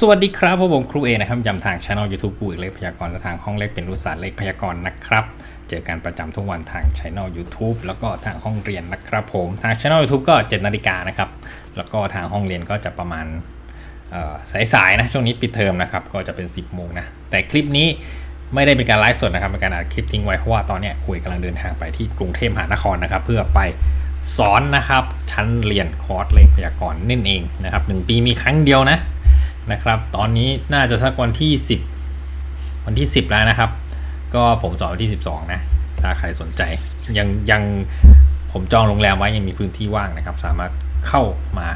สวัสดีครับผมครูเอนะครับยำทางช่อง YouTube กูอีกเลขพยากรณ์และทางห้องเลขเป็นรุศาสตร์เลขพยากรณ์นะครับ เจอกันประจำทุกวันทางช่อง YouTube แล้วก็ทางห้องเรียนนะครับผมทางช่อง YouTube ก็7นาฬิกานะครับแล้วก็ทางห้องเรียนก็จะประมาณสายๆนะช่วงนี้ปิดเทอมนะครับก็จะเป็น 10โมงนะแต่คลิปนี้ไม่ได้เป็นการไลฟ์สดนะครับเป็นการอัดคลิปทิ้งไว้เพราะว่าตอนนี้คุยกำลังเดินทางไปที่กรุงเทพมหานครนะครับ เพื่อไปสอนนะครับชั้นเรียนคอร์สเลขพยากรณ์นั่นเองนะครับหนึ่งปีมีครั้งเดียวนะ นะครับ ตอนนี้น่าจะสักวันที่ 10 วันที่ 10 แล้วนะครับ ก็ผมจองวันที่ 12 นะ ถ้าใครสนใจ ยังยังผมจองโรงแรมไว้ยังมีพื้นที่ว่างนะครับ สามารถเข้ามา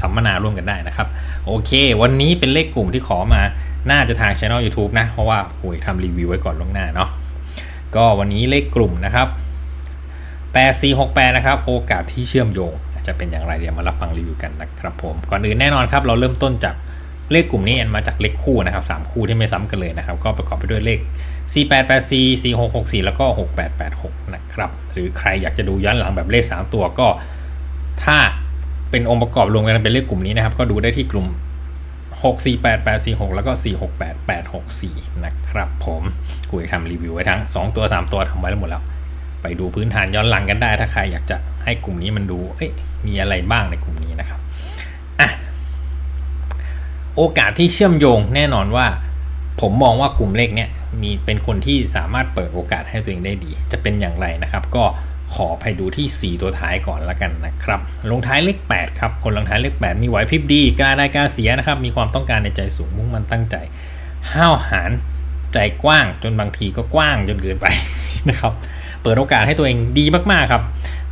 สัมมนาร่วมกันได้นะครับ โอเค วันนี้เป็นเลขกลุ่มที่ขอมา น่าจะทางช่อง YouTube นะ เพราะว่าโอ้ยทำรีวิวไว้ก่อนล่วงหน้าเนาะก็วันนี้เลขกลุ่มนะครับ8468นะครับ โอกาสที่เชื่อมโยงจะเป็นอย่างไรเดี๋ยวมารับฟังรีวิวกันนะครับผม ก่อนอื่นแน่นอนครับ เราเริ่มต้นจาก เลขกลุ่มนี้มาจากเลขคู่นะครับ3คู่ที่ไม่ซ้ำกันเลยนะครับ ก็ประกอบไปด้วยเลข 4884 4664 แล้วก็ 6886 นะครับ หรือใครอยากจะดูย้อนหลังแบบเลข 3 ตัวก็ ถ้าเป็นองค์ประกอบรวมกันเป็นเลขกลุ่มนี้นะครับ ก็ดูได้ที่กลุ่ม 648846 แล้วก็ 468864 นะครับผมกูจะทำรีวิวไว้ทั้ง 2 ตัว 3 ตัวทำไว้แล้วหมดแล้ว ไปดูพื้นฐานย้อนหลังกันได้ ถ้าใครอยากจะให้กลุ่มนี้มันดูเอ้ยมีอะไรบ้างในกลุ่มนี้นะครับ โอกาสที่เชื่อมโยงแน่นอนว่า ผมมองว่ากลุ่มเลขเนี้ยมีเป็นคนที่สามารถเปิดโอกาสให้ตัวเองได้ดี จะเป็นอย่างไรนะครับ ก็ขอไปดูที่ 4 ตัวท้ายก่อนละกันนะครับ ลงท้ายเลข 8 ครับ คนลงท้ายเลข 8 มีไหวพริบดี กล้าได้กล้าเสียนะครับ มีความต้องการในใจสูงมุ่งมั่นตั้งใจ ห้าวหาญใจกว้างจนบางทีก็กว้างจนเกินไปนะครับ เปิดโอกาสให้ตัวเองดีมาก ๆ ครับ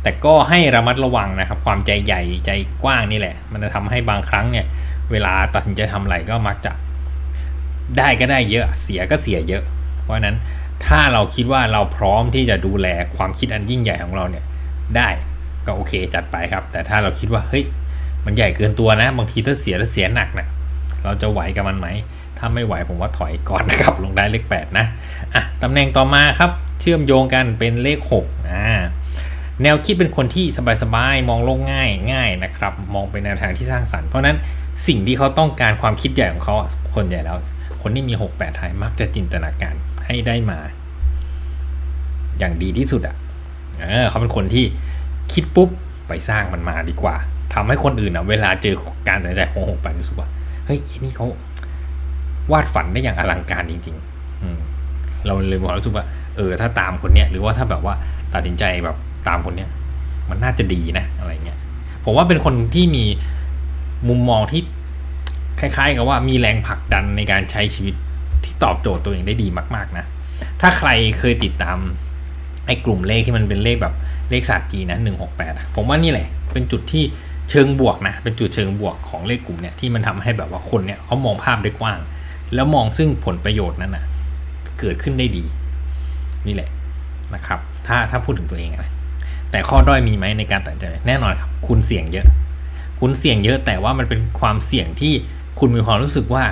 แต่ก็ให้ระมัดระวังนะครับ ความใจใหญ่ใจกว้างนี่แหละ มันจะทำให้บางครั้งเนี่ย เวลาตัดสินใจทำอะไรก็มักจะได้ก็ได้เยอะ เสียก็เสียเยอะ เพราะนั้นถ้าเราคิดว่าเราพร้อมที่จะดูแลความคิดอันยิ่งใหญ่ของเราเนี่ย ได้ก็โอเคจัดไปครับ แต่ถ้าเราคิดว่าเฮ้ยมันใหญ่เกินตัวนะ บางทีถ้าเสียแล้วเสียหนักนะเราจะไหวกับมันไหม ถ้าไม่ไหวผมว่าถอยก่อนนะครับ ลงได้เลข 8 นะอะตำแหน่งต่อมาครับ เชื่อมโยงกันเป็นเลข6อ่าแนวคิดเป็นคนที่สบายๆมองโลกง่ายง่ายนะครับ มองเป็นแนวทางที่สร้างสรรค์เพราะนั้น สิ่งที่เขาต้องการความคิดใหญ่ของเขาคนใหญ่แล้ว คนที่มี6 8ไทยมักจะจินตนาการให้ได้มา อย่างดีที่สุดอะเออเขาเป็นคนที่คิดปุ๊บไปสร้างมันมาดีกว่าทำให้คนอื่นอะ เวลาเจอการตัดสินใจของหกแปดรู้สึกว่าเฮ้ยนี่เขาวาดฝันได้อย่างอลังการจริง ๆ อืมเราเลยมีควรู้สึกว่าเออถ้าตามคนเนี้ยหรือว่าถ้าแบบว่าตัดสินใจแบบตามคนเนี้ยมันน่าจะดีนะอะไรเงี้ยผมว่าเป็นคนที่มี มุมมองที่คล้าย ๆ กับว่ามีแรงผลักดันในการใช้ชีวิตที่ตอบโจทย์ตัวเองได้ดีมาก ๆ นะ ถ้าใครเคยติดตามไอ้กลุ่มเลขที่มันเป็นเลขแบบเลขศาสตร์จีนนะหนึ่งหกแปดผมว่านี่แหละ เป็นจุดที่เชิงบวกนะ เป็นจุดเชิงบวกของเลขกลุ่มเนี่ยที่มันทำให้แบบว่าคนเนี่ยเขามองภาพได้กว้าง แล้วมองซึ่งผลประโยชน์นั้นนะเกิดขึ้นได้ดี นี่แหละนะครับ ถ้าถ้าพูดถึงตัวเองนะแต่ข้อด้อยมีไหมในการตัดใจแน่นอนครับ คุณเสี่ยงเยอะ คุณเสี่ยงเยอะแต่ว่ามันเป็นความเสี่ยงที่คุณมีความรู้สึกว่า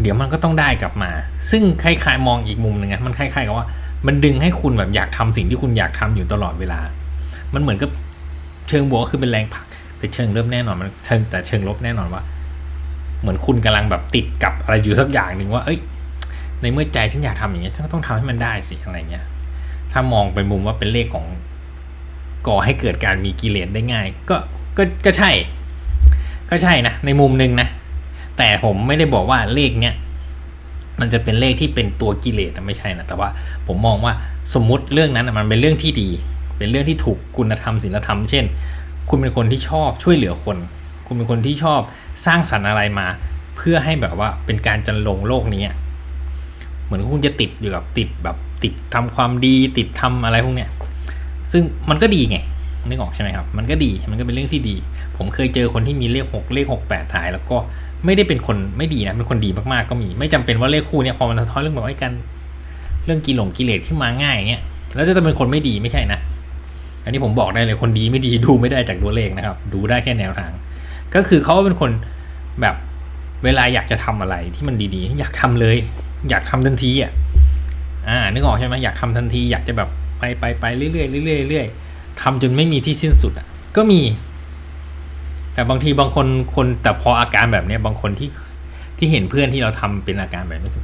เดี๋ยวมันก็ต้องได้กลับมา ซึ่งคล้ายๆมองอีกมุมหนึ่งนะมันคล้ายๆกับว่า มันดึงให้คุณแบบอยากทำสิ่งที่คุณอยากทำอยู่ตลอดเวลา มันเหมือนกับเชิงบวกก็คือเป็นแรงผลักแต่เชิงลบแน่นอนมันเชิงแต่เชิงลบแน่นอนว่า เหมือนคุณกำลังแบบติดกับอะไรอยู่สักอย่างหนึ่งว่าเอ้ย ในเมื่อใจฉันอยากทำอย่างเงี้ยฉันก็ต้องทำให้มันได้สิอะไรเงี้ยถ้ามองไปมุมว่าเป็นเลขของก่อให้เกิดการมีกิเลสได้ง่าย ก็ ก็ก็ใช่ ก็ใช่นะ ในมุมหนึ่งนะ แต่ผมไม่ได้บอกว่าเลขเนี้ยมันจะเป็นเลขที่เป็นตัวกิเลสไม่ใช่นะ แต่ว่าผมมองว่าสมมุติเรื่องนั้นมันเป็นเรื่องที่ดี เป็นเรื่องที่ถูกคุณธรรมศีลธรรม เช่น คุณเป็นคนที่ชอบช่วยเหลือคน คุณเป็นคนที่ชอบสร้างสรรค์อะไรมา เพื่อให้แบบว่าเป็นการจันลงโลกนี้เหมือนคุณจะติดอยู่กับติดแบบติดทำความดีติดทำอะไรพวกเนี้ย ซึ่งมันก็ดีไง นึกออกใช่ไหมครับ มันก็ดี มันก็เป็นเรื่องที่ดี ผมเคยเจอคนที่มีเลขหกเลขหกแปดถ่าย แล้วก็ไม่ได้เป็นคนไม่ดีนะ เป็นคนดีมากๆก็มี ไม่จำเป็นว่าเลขคู่เนี้ยพอมันสะท้อนเรื่องแบบว่าการเรื่องกิหลงกิเลสขึ้นมาง่ายอย่างเงี้ย แล้วจะเป็นคนไม่ดีไม่ใช่นะ อันนี้ผมบอกได้เลยคนดีไม่ดีดูไม่ได้จากตัวเลขนะครับ ดูได้แค่แนวทาง ก็คือเขาเป็นคนแบบเวลาอยากจะทำอะไรที่มันดีๆ อยากทำเลย อยากทำทันทีอะ อ่า นึกออกใช่ไหมอยากทำทันที อยากจะแบบไปไปไปเรื่อยๆเรื่อยๆเรื่อยๆ ทำจนไม่มีที่สิ้นสุดอะ ก็มี แต่บางทีบางคนคนแต่พออาการแบบเนี้ยบางคนที่ที่เห็นเพื่อนที่เราทำเป็นอาการแบบนี้รู้สึก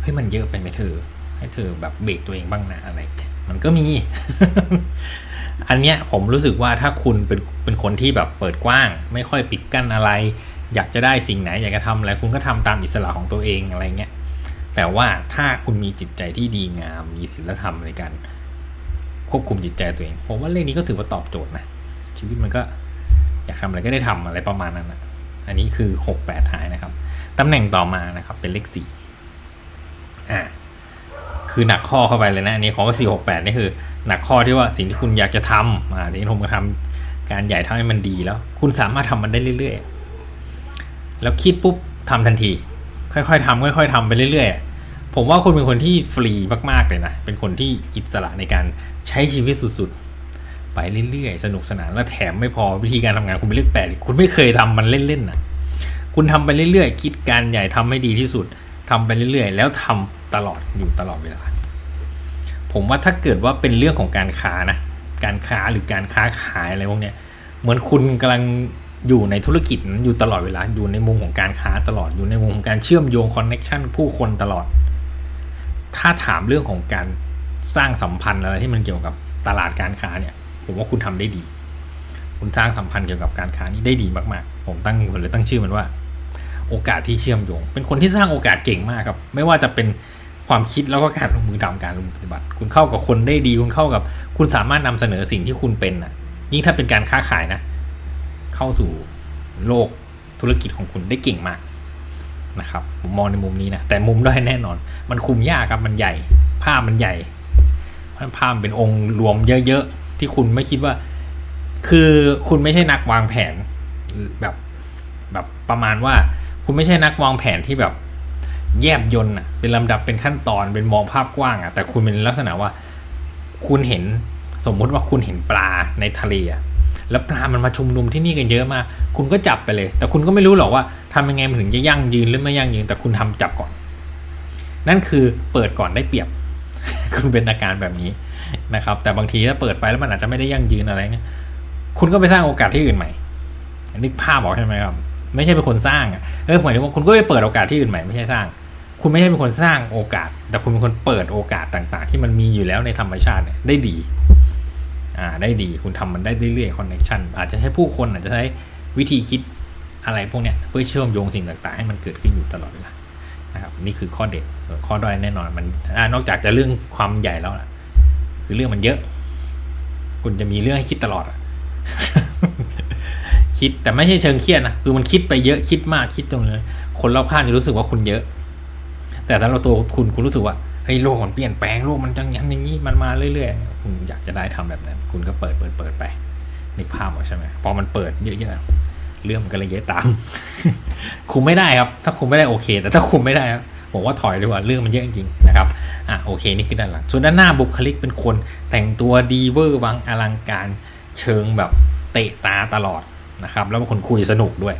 เฮ้ยมันเยอะไปไหมเธอ ให้เธอแบบเบรกตัวเองบ้างนะอะไรมันก็มี อันเนี้ยผมรู้สึกว่าถ้าคุณเป็นเป็นคนที่แบบเปิดกว้าง ไม่ค่อยปิดกั้นอะไร อยากจะได้สิ่งไหนอยากจะทำอะไรคุณก็ทำตามอิสระของตัวเองอะไรเงี้ยแต่ว่าถ้าคุณมีจิตใจที่ดีงามมีศีลธรรมในการ ควบคุมจิตใจตัวเองผมว่าเรื่องนี้ก็ถือว่าตอบโจทย์นะชีวิตมันก็อยากทำอะไรก็ได้ทำอะไรประมาณนั้นนะอันนี้คือหกแปดหายนะครับตำแหน่งต่อมานะครับ เป็นเลขสี่อ่าคือหนักข้อเข้าไปเลยนะอันนี้ของสี่หกแปดนี่คือ หนักข้อที่ว่าสิ่งที่คุณอยากจะทำอ่าที่ผมก็ทำการใหญ่ทำให้มันดีแล้ว คุณสามารถทำมันได้เรื่อยๆ แล้วคิดปุ๊บทำทันที ค่อยๆทำค่อย ๆทำไปเรื่อยๆ ผมว่าคุณเป็นคนที่ฟรีมากๆเลยนะ เป็นคนที่อิสระในการใช้ชีวิตสุดๆ ไปเรื่อยๆ สนุกสนานและแถมไม่พอวิธีการทำงานคุณเป็นเลขแปดอีกคุณไม่เคยทำมันเล่นๆนะคุณทำไปเรื่อยๆ คิดการใหญ่ทำให้ดีที่สุดทำไปเรื่อยๆ แล้วทำตลอดอยู่ตลอดเวลา ผมว่าถ้าเกิดว่าเป็นเรื่องของการค้านะ การค้าหรือการค้าขายอะไรพวกเนี้ย เหมือนคุณกำลังอยู่ในธุรกิจนั้นอยู่ตลอดเวลา อยู่ในมุมของการค้าตลอด อยู่ในมุมของการเชื่อมโยงคอนเน็ชันผู้คนตลอด ถ้าถามเรื่องของการสร้างสัมพันธ์อะไรที่มันเกี่ยวกับตลาดการค้าเนี่ย ผมว่าคุณทำได้ดี คุณสร้างสัมพันธ์เกี่ยวกับการค้านี้ได้ดีมากๆ ผมตั้งผมเลยตั้งชื่อมันว่า โอกาสที่เชื่อมโยง เป็นคนที่สร้างโอกาสเก่งมากครับ ไม่ว่าจะเป็นความคิดแล้วก็การลงมือทำการลงมือปฏิบัติ คุณเข้ากับคนได้ดี คุณเข้ากับ คุณสามารถนำเสนอสิ่งที่คุณเป็นนะยิ่งถ้าเป็นการค้าขายนะ เข้าสู่โลกธุรกิจของคุณได้เก่งมาก นะครับผมมองในมุมนี้นะแต่มุมด้อยแน่นอน มันคุมยากครับมันใหญ่ภาพมันใหญ่ภาพมันเป็นองค์รวมเยอะๆที่คุณไม่คิดว่า คือคุณไม่ใช่นักวางแผนแบบแบบประมาณว่า คุณไม่ใช่นักวางแผนที่แบบแยบยนต์อะเป็นลำดับเป็นขั้นตอนเป็นมองภาพกว้างอะแต่คุณเป็นลักษณะว่า คุณเห็นสมมุติว่าคุณเห็นปลาในทะเลอะ แล้วปลามันมาชุมนุมที่นี่กันเยอะมาก คุณก็จับไปเลย แต่คุณก็ไม่รู้หรอกว่าทำยังไงมันถึงจะยั่งยืนหรือไม่ยั่งยืน แต่คุณทำจับก่อน นั่นคือเปิดก่อนได้เปรียบ คุณเป็นอาการแบบนี้นะครับ แต่บางทีถ้าเปิดไปแล้วมันอาจจะไม่ได้ยั่งยืนอะไรเงี้ย คุณก็ไปสร้างโอกาสที่อื่นใหม่ นึกภาพบอกใช่ไหมครับ ไม่ใช่เป็นคนสร้างเออหมายถึงว่าคุณก็ไปเปิดโอกาสที่อื่นใหม่ไม่ใช่สร้าง คุณไม่ใช่เป็นคนสร้างโอกาส แต่คุณเป็นคนเปิดโอกาสต่าง ๆ ที่มันมีอยู่แล้วในธรรมชาติได้ดี อ่าได้ดีคุณทำมันได้เรื่อยๆคอนเนคชันอาจจะใช้ผู้คนอาจจะใช้วิธีคิดอะไรพวกเนี้ยเพื่อเชื่อมโยงสิ่งต่างๆ ให้มันเกิดขึ้นอยู่ตลอดเวลานะครับนี่คือข้อเด็ดข้อด้อยแน่นอนมันอนอกจากจะเรื่องความใหญ่แล้วนะคือเรื่องมันเยอะ คุณจะมีเรื่องให้คิดตลอดอะคิดแต่ไม่ใช่เชิงเครียดนะคือมันคิดไปเยอะคิดมากคิดตรงนี้คนรอบข้างจะรู้สึกว่าคุณเยอะ แต่ถ้าเราตัวคุณคุณรู้สึกว่า เฮ้ยโลกมันเปลี่ยนแปลงโลกมันจังย่างอย่างนี้มันมาเรื่อยๆคุณอยากจะได้ทำแบบนั้น คุณก็เปิดเปิดเปิดไปนึกภาพออกใช่ไหมพอมันเปิดเยอะๆเรื่องมันก็เลยเยอะตาม คุมไม่ได้ครับ ถ้าคุมไม่ได้โอเค แต่ถ้าคุมไม่ได้บผมว่าถอยดีกว่าเรื่องมันเยอะจริงๆนะครับอะโอเคนี่คือด้านหลัง ส่วนด้านหน้าบุคลิกเป็นคนแต่งตัวดีเวอร์วังอลังการเชิงแบบเตะตาตลอดนะครับ แล้วเป็นคนคุยสนุกด้วย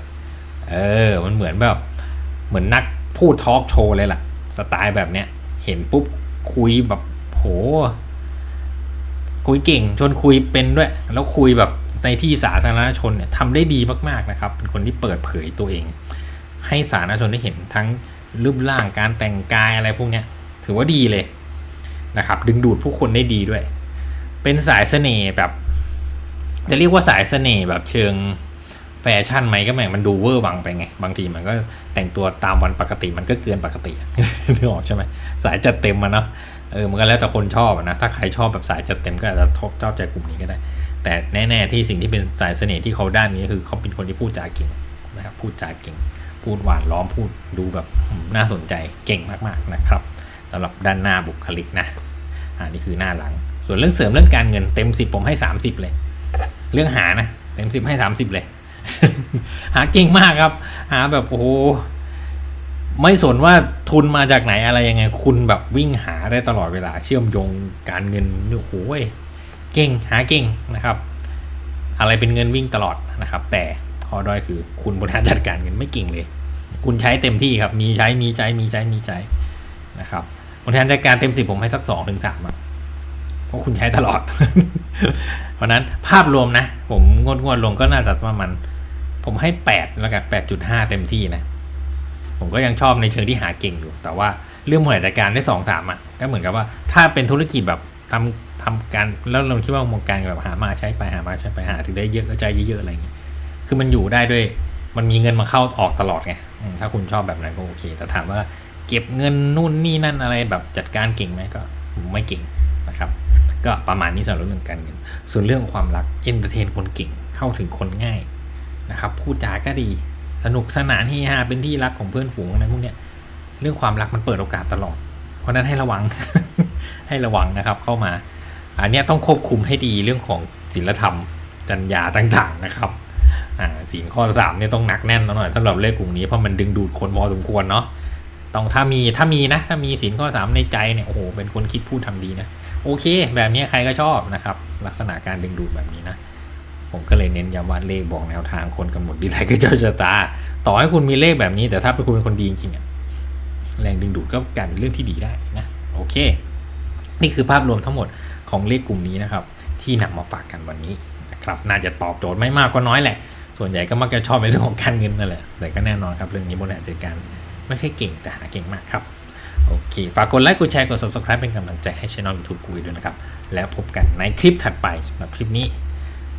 เออ มันเหมือนแบบ เหมือนนักพูดทอล์กโชว์เลยล่ะ สไตล์แบบเนี้ย เห็นปุ๊บคุยแบบโห คุยเก่งชวนคุยเป็นด้วย แล้วคุยแบบในที่สาธารณชนเนี่ยทำได้ดีมากๆนะครับ เป็นคนที่เปิดเผยตัวเอง ให้สาธารณชนได้เห็นทั้งรูปร่างการแต่งกายอะไรพวกเนี้ย ถือว่าดีเลยนะครับ ดึงดูดผู้คนได้ดีด้วย เป็นสายเสน่ห์แบบ จะเรียกว่าสายเสน่ห์แบบเชิง แฟชั่นไหมก็แม่งมันดูเวอร์วังไปไง บางทีมันก็แต่งตัวตามวันปกติมันก็เกินปกตินึกออกใช่ไหมสายจัดเต็มมันเนาะเออมันก็แล้วแต่คนชอบนะ ถ้าใครชอบแบบสายจัดเต็มก็อาจจะชอบใจกลุ่มนี้ก็ได้ แต่แน่ๆที่สิ่งที่เป็นสายเสน่ห์ที่เขาได้นี้คือเขาเป็นคนที่พูดจาเก่งนะครับพูดจาเก่ง พูดหวานล้อมพูดดูแบบน่าสนใจเก่งมากๆนะครับสำหรับด้านหน้าบุคลิกนะอ่านี่คือหน้าหลัง ส่วนเรื่องเสริมเรื่องการเงินเต็มสิบผมให้สามสิบเลย เรื่องหานะเต็มสิบให้สามสิบเลย หาเก่งมากครับ หาแบบโอ้โหไม่สนว่าทุนมาจากไหนอะไรยังไง คุณแบบวิ่งหาได้ตลอดเวลา เชื่อมโยงการเงินโอ้โหเก่งหาเก่งนะครับ อะไรเป็นเงินวิ่งตลอดนะครับ แต่ข้อด้อยคือ คุณบริหารจัดการเงินไม่เก่งเลย คุณใช้เต็มที่ครับ มีใช้มีใช้มีใช้มีใช้นะครับบริหารจัดการเต็มสิบผมให้สักสองถึงสามเพราะคุณใช้ตลอด เพราะนั้นภาพรวมนะ ผมงวดงวดลงก็น่าจะประมาณ ผมให้แปดแล้วกันแปดจุดห้าเต็มที่นะ ผมก็ยังชอบในเชิงที่หาเก่งอยู่ แต่ว่าเรื่องบริหารจัดการได้สองสามอะ ก็เหมือนกับว่าถ้าเป็นธุรกิจแบบทำทำการแล้วเราคิดว่าวงการแบบหามาใช้ไปหามาใช้ไปหาถึงได้เยอะก็ใจเยอะๆอะไรอย่างเงี้ย คือมันอยู่ได้ด้วย มันมีเงินมาเข้าออกตลอดไง ถ้าคุณชอบแบบนั้นก็โอเค แต่ถามว่าเก็บเงินนู่นนี่นั่นอะไรแบบจัดการเก่งไหมก็ไม่เก่งนะครับ ก็ประมาณนี้สำหรับเรื่องการเงิน ส่วนเรื่องความรักเอนเตอร์เทนคนเก่งเข้าถึงคนง่าย นะครับพูดจาก็ดี สนุกสนานเฮฮาเป็นที่รักของเพื่อนฝูงอะไรพวกเนี้ยเรื่องความรักมันเปิดโอกาสตลอด เพราะนั้นให้ระวังให้ระวังนะครับเข้ามา อันนี้ต้องควบคุมให้ดีเรื่องของศีลธรรม จรรยาต่างๆนะครับอ่าศีลข้อสามเนี่ยต้องหนักแน่นหน่อยสำหรับเลขกลุ่มนี้เพราะมันดึงดูดคนพอสมควรเนาะต้องถ้ามีถ้ามีนะ ถ้ามีศีลข้อสามในใจเนี่ยโอ้โหเป็นคนคิดพูดทำดีนะ โอเค แบบนี้ใครก็ชอบนะครับ ลักษณะการดึงดูดแบบนี้นะ ผมก็เลยเน้นย้ำว่าเลขบอกแนวทางคนกำหนดดีไรก็เจ้าชะตา ต่อให้คุณมีเลขแบบนี้ แต่ถ้าเป็นคุณเป็นคนดีจริงๆอะแรงดึงดูดก็กลายเป็นเรื่องที่ดีได้นะโอเค นี่คือภาพรวมทั้งหมดของเลขกลุ่มนี้นะครับ ที่นำมาฝากกันวันนี้นะครับ น่าจะตอบโจทย์ไม่มากก็น้อยแหละ ส่วนใหญ่ก็มักจะชอบในเรื่องของการเงินนั่นแหละแต่ก็แน่นอนครับเรื่องนี้บริหารจัดการไม่ค่อยเก่งแต่หาเก่งมากครับโอเค ฝากกดไลค์ กดแชร์ กด subscribe เป็นกำลังใจให้ช่อง YouTube คุยด้วยนะครับ แล้วพบกันในคลิปถัดไปสำหรับคลิปนี้